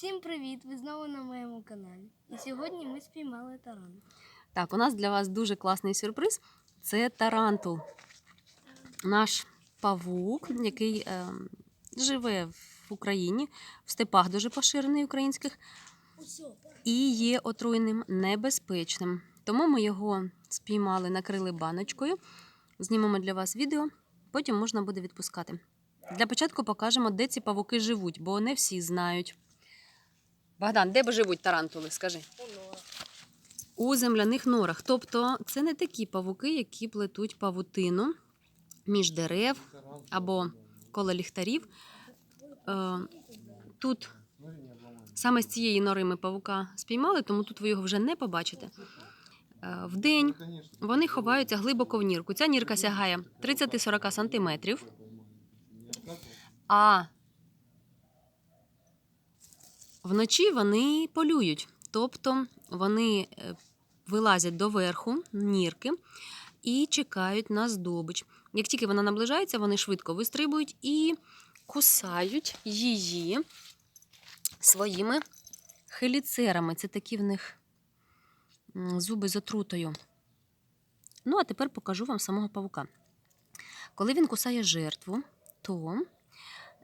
Всім привіт! Ви знову на моєму каналі. І сьогодні ми спіймали таран. Так, у нас для вас дуже класний сюрприз. Це тарантул. Наш павук, який е, живе в Україні, в степах дуже поширений українських, і є отруйним небезпечним. Тому ми його спіймали, накрили баночкою. Знімемо для вас відео, потім можна буде відпускати. Для початку покажемо, де ці павуки живуть, бо не всі знають. Богдан, де б живуть тарантули? Скажи. у земляних норах. Тобто це не такі павуки, які плетуть павутину між дерев або коло ліхтарів. Е, Тут саме з цієї нори ми павука спіймали, тому тут ви його вже не побачите. Е, Вдень вони ховаються глибоко в нірку. Ця нірка сягає 30-40 сантиметрів. А вночі вони полюють. Тобто вони е, вилазять до верху нірки і чекають на здобич. Як тільки вона наближається, вони швидко вистрибують і кусають її своїми хеліцерами. Це такі в них зуби з отрутою. Ну, а тепер покажу вам самого павука. Коли він кусає жертву, то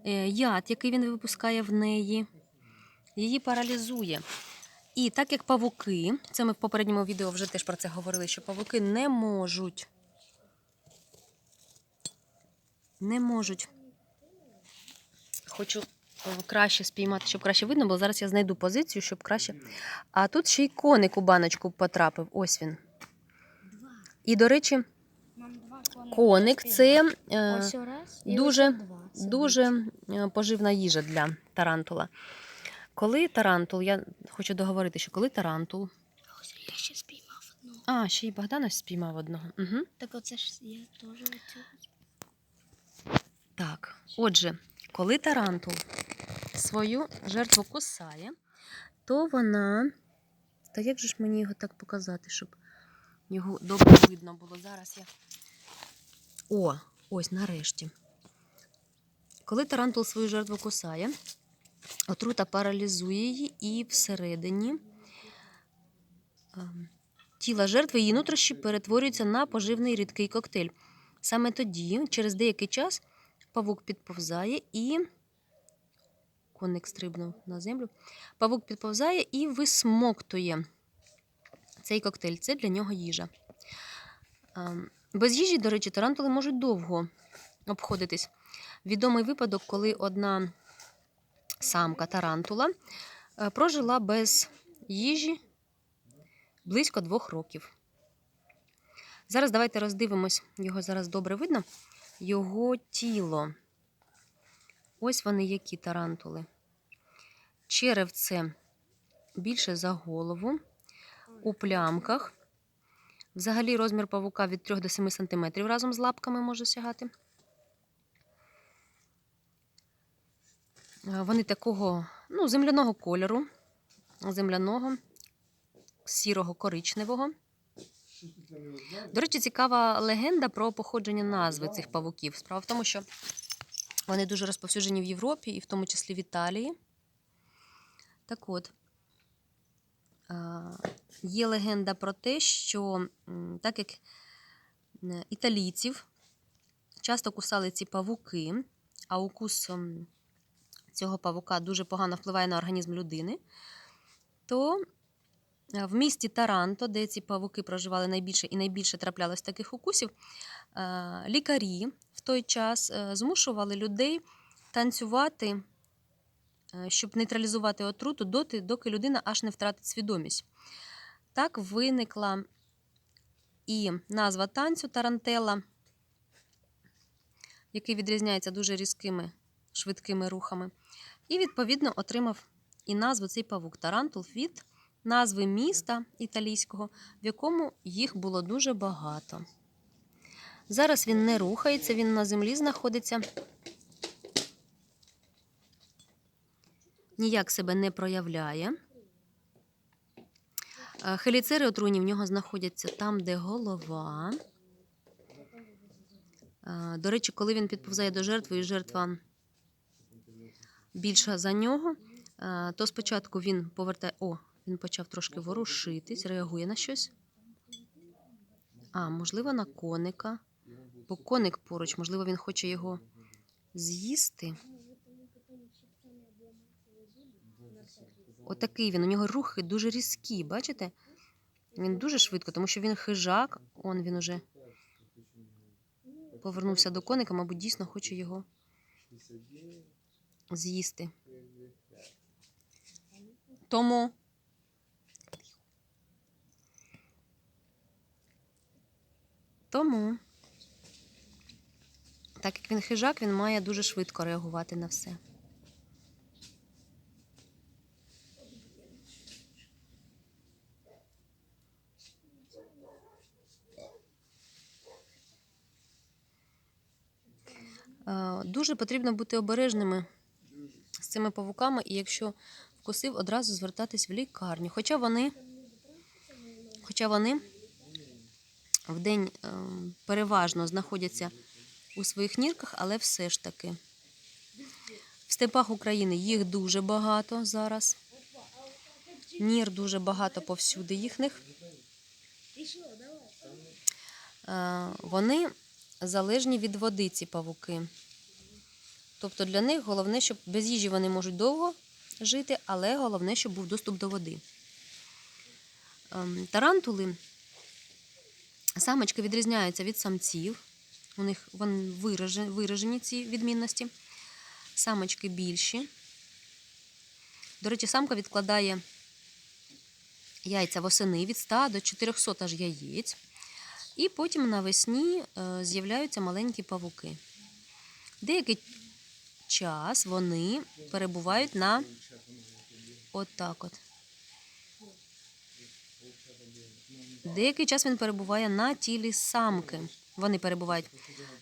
е, яд, який він випускає в неї, її паралізує. І так як павуки, це ми в попередньому відео вже теж про це говорили, що павуки не можуть. Не можуть. Хочу е, краще спіймати, щоб краще видно, бо зараз я знайду позицію, щоб краще. А тут ще й коник у баночку потрапив. Ось він. І, до речі, коник це е, дуже-. Це дуже е, поживна їжа для тарантула. Коли тарантул, я хочу договорити, що коли тарантул. Ось я ще спіймав одного. А, ще й Богдан ось спіймав одного. Угу. Так оце ж я теж оцю. Так, отже, коли тарантул свою жертву кусає, то вона. Та як же ж мені його так показати, щоб його добре видно було? Зараз я. О, ось нарешті. Коли тарантул свою жертву кусає, отрута паралізує її і всередині ем, тіла жертви її нутрощі перетворюються на поживний рідкий коктейль. Саме тоді, через деякий час, павук підповзає і. Коник стрибнув на землю. Павук підповзає і висмоктує цей коктейль. Це для нього їжа. Ем, Без їжі, до речі, тарантули можуть довго обходитись. Відомий випадок, коли одна самка тарантула е, прожила без їжі близько двох років. Зараз давайте роздивимось, його зараз добре видно. Його тіло. Ось вони які тарантули. Черевце більше за голову, у плямках. Взагалі розмір павука від 3 до 7 см разом з лапками може сягати. Вони такого ну, земляного кольору, земляного, сірого коричневого. До речі, цікава легенда про походження назви цих павуків. Справа в тому, що вони дуже розповсюджені в Європі і в тому числі в Італії. Так от, є легенда про те, що так як італійців часто кусали ці павуки, а укус м, цього павука дуже погано впливає на організм людини, то е, в місті Таранто, де ці павуки проживали найбільше і найбільше траплялось таких укусів, е, лікарі в той час е, змушували людей танцювати, щоб нейтралізувати отруту доти, доки людина аж не втратить свідомість. Так виникла і назва танцю тарантела, який відрізняється дуже різкими швидкими рухами. І, відповідно, отримав і назву цей павук Тарантул від назви міста італійського, в якому їх було дуже багато. Зараз він не рухається, він на землі знаходиться. Ніяк себе не проявляє. Е, Хеліцери отруйні в нього знаходяться там, де голова. Е, До речі, коли він підповзає до жертви, і жертва більша за нього, Е, То спочатку він повертає. О, він почав трошки ворушитись, реагує на щось. А, можливо, на коника. Бо коник поруч, можливо, він хоче його з'їсти. Отакий він. У нього рухи дуже різкі, бачите? Він дуже швидко, тому що він хижак. Он він уже повернувся до коника, мабуть, дійсно хоче його з'їсти. Тому. Тому. Так як він хижак, він має дуже швидко реагувати на все. Е, Дуже потрібно бути обережними цими павуками, і якщо вкусив, одразу звертатись в лікарню. Хоча вони, хоча вони в день е, переважно знаходяться у своїх нірках, але все ж таки. В степах України їх дуже багато зараз. Нір дуже багато повсюди їхніх. Е, Вони залежні від води, ці павуки. Тобто для них головне, щоб без їжі вони можуть довго жити, але головне, щоб був доступ до води. Ем, Тарантули, самочки відрізняються від самців. У них вони виражені, виражені ці відмінності. Самочки більші. До речі, самка відкладає яйця восени від 100 до 400 аж яєць. І потім навесні е, з'являються маленькі павуки. Деякий час вони перебувають на отак от. Деякий час він перебуває на тілі самки. Вони перебувають.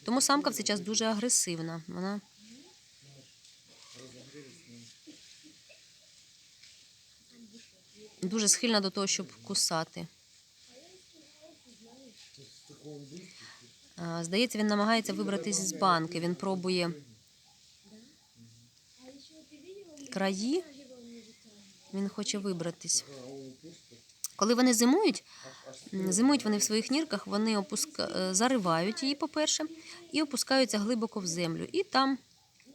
Тому самка в цей час дуже агресивна. Вона дуже схильна до того, щоб кусати. Здається, він намагається вибратись з банки. Він пробує краї. Він хоче вибратись. Коли вони зимують, зимують вони в своїх нірках, вони опуска... е, заривають її, по-перше, і опускаються глибоко в землю. І там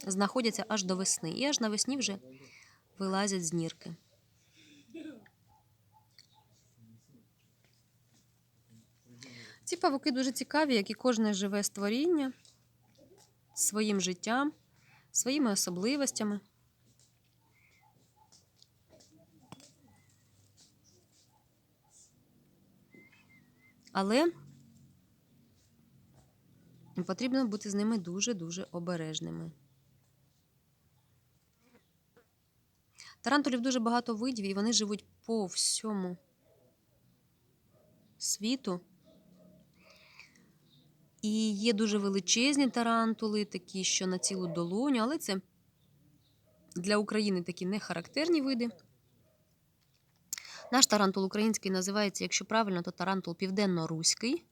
знаходяться аж до весни. І аж навесні вже вилазять з нірки. Ці павуки дуже цікаві, як і кожне живе створіння своїм життям, своїми особливостями. Але потрібно бути з ними дуже-дуже обережними. Тарантулів дуже багато видів, і вони живуть по всьому світу. І є дуже величезні тарантули, такі, що на цілу долоню, але це для України такі не характерні види. Наш тарантул український називається, якщо правильно, то тарантул південно-руський.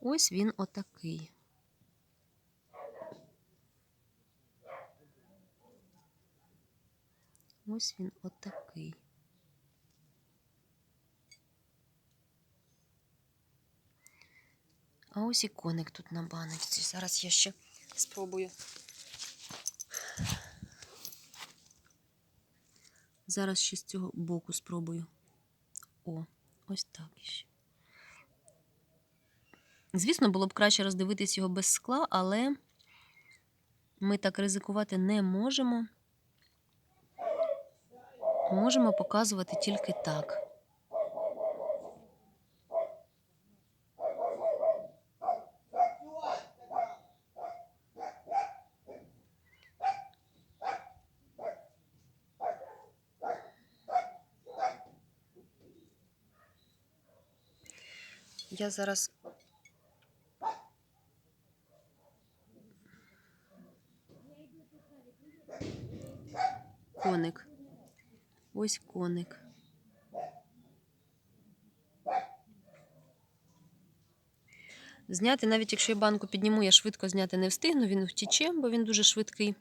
Ось він отакий. Ось він отакий. А ось і коник тут на баночці. Зараз я ще спробую. Зараз ще з цього боку спробую. О, ось так іще. Звісно, було б краще роздивитись його без скла, але ми так ризикувати не можемо. Можемо показувати тільки так. Я зараз. Коник. Ось коник. Зняти, навіть якщо я банку підніму, я швидко зняти не встигну, він втіче, бо він дуже швидкий.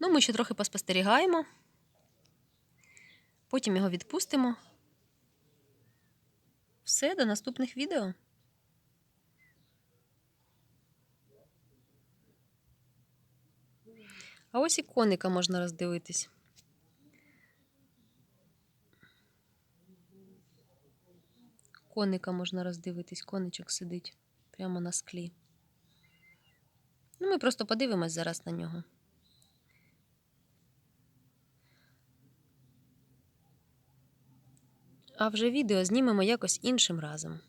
Ну, ми ще трохи поспостерігаємо. Потім його відпустимо. Все, до наступних відео. А ось і коника можна роздивитись. Коника можна роздивитись, коничок сидить прямо на склі. Ну, ми просто подивимось зараз на нього. А вже відео знімемо якось іншим разом.